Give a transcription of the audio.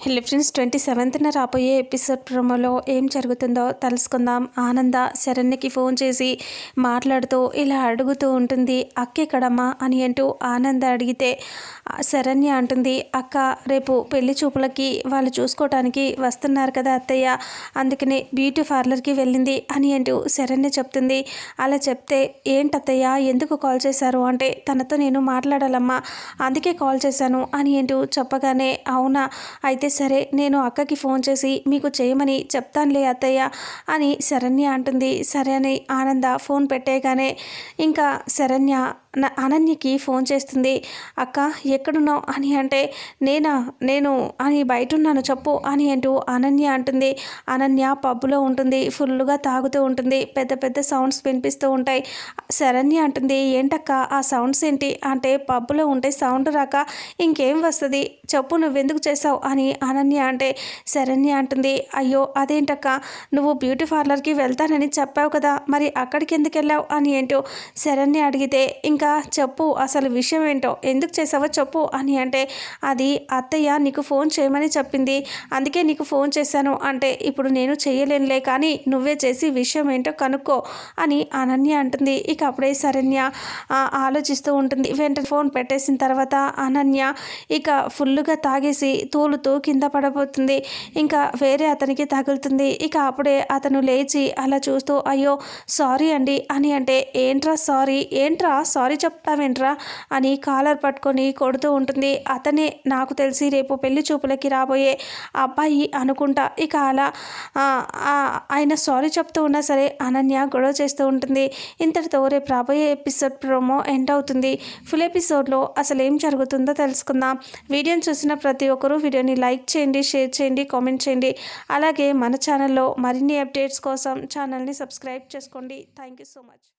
Hello friends twenty సెవెంత్న రాబోయే episode ప్రోమోలో ఏం జరుగుతుందో తెలుసుకుందాం. ఆనంద శరణ్యకి ఫోన్ చేసి మాట్లాడుతూ ఇలా అడుగుతూ ఉంటుంది అక్క ఎక్కడమ్మా అని అంటూ ఆనంద అడిగితే శరణ్య అంటుంది అక్క రేపు పెళ్ళి చూపులకి వాళ్ళు చూసుకోవటానికి వస్తున్నారు కదా అత్తయ్య అందుకనే బ్యూటీ పార్లర్కి వెళ్ళింది అని అంటూ శరణ్య చెప్తుంది. అలా చెప్తే ఏంటత్తయ్య ఎందుకు కాల్ చేశారు? అంటే తనతో నేను మాట్లాడాలమ్మా అందుకే కాల్ చేశాను అని అంటూ చెప్పగానే అవునా అయితే సరే నేను అక్కకి ఫోన్ చేసి మీకు చేయమని చెప్తానులే అత్తయ్య అని శరణ్య అంటుంది. సరే అని ఆనంద ఫోన్ పెట్టేయగానే ఇంకా శరణ్య అనన్యకి ఫోన్ చేస్తుంది. అక్క ఎక్కడున్నావు? అని అంటే నేనా? నేను అని బయట ఉన్నాను చెప్పు అని అంటూ అనన్య అంటుంది. అనన్య పబ్బులో ఉంటుంది ఫుల్గా తాగుతూ ఉంటుంది. పెద్ద పెద్ద సౌండ్స్ వినిపిస్తూ ఉంటాయి. శరణ్య అంటుంది ఏంటక్క ఆ సౌండ్స్ ఏంటి? అంటే పబ్బులో ఉంటే సౌండ్ రాక ఇంకేం వస్తుంది? చెప్పు నువ్వెందుకు చేసావు అని అనన్య అంటే శరణ్య అంటుంది అయ్యో అదేంటక్క? నువ్వు బ్యూటీ పార్లర్కి వెళ్తానని చెప్పావు కదా మరి అక్కడికి ఎందుకు వెళ్ళావు? అని ఏంటో శరణ్య అడిగితే ఇంక ఇంకా చెప్పు అసలు విషయం ఏంటో? ఎందుకు చేసావో చెప్పు అని అంటే అది అత్తయ్య నీకు ఫోన్ చేయమని చెప్పింది. అందుకే నీకు ఫోన్ చేశాను అంటే ఇప్పుడు నేను చేయలేనులే కానీ నువ్వే చేసి విషయం ఏంటో కనుక్కో అని అనన్య అంటుంది. ఇక అప్పుడే శరణ్య ఆలోచిస్తూ ఉంటుంది. వెంటనే ఫోన్ పెట్టేసిన తర్వాత అనన్య ఇక ఫుల్గా తాగేసి తూలుతూ కింద పడబోతుంది. ఇంకా వేరే అతనికి తగులుతుంది. ఇక అప్పుడే అతను లేచి అలా చూస్తూ అయ్యో సారీ అండి అని అంటే ఏంట్రా సారీ? ఏంట్రా సారీ? సారీ చెప్తావేంట్రా అని కాలర్ పట్టుకొని కొడుతూ ఉంటుంది. అతనే నాకు తెలిసి రేపు పెళ్ళి చూపులకి రాబోయే అబ్బాయి అనుకుంటా. ఇక అలా ఆయన సారీ చెప్తూ ఉన్నా సరే అనన్య గొడవ చేస్తూ ఉంటుంది. ఇంతటితో రేపు రాబోయే ఎపిసోడ్ ప్రోమో ఎండ్ అవుతుంది. ఫుల్ ఎపిసోడ్లో అసలు ఏం జరుగుతుందో తెలుసుకుందాం. వీడియోని చూసిన ప్రతి ఒక్కరూ వీడియోని లైక్ చేయండి షేర్ చేయండి కామెంట్ చేయండి. అలాగే మన ఛానల్లో మరిన్ని అప్డేట్స్ కోసం ఛానల్ని సబ్స్క్రైబ్ చేసుకోండి. Thank you so much.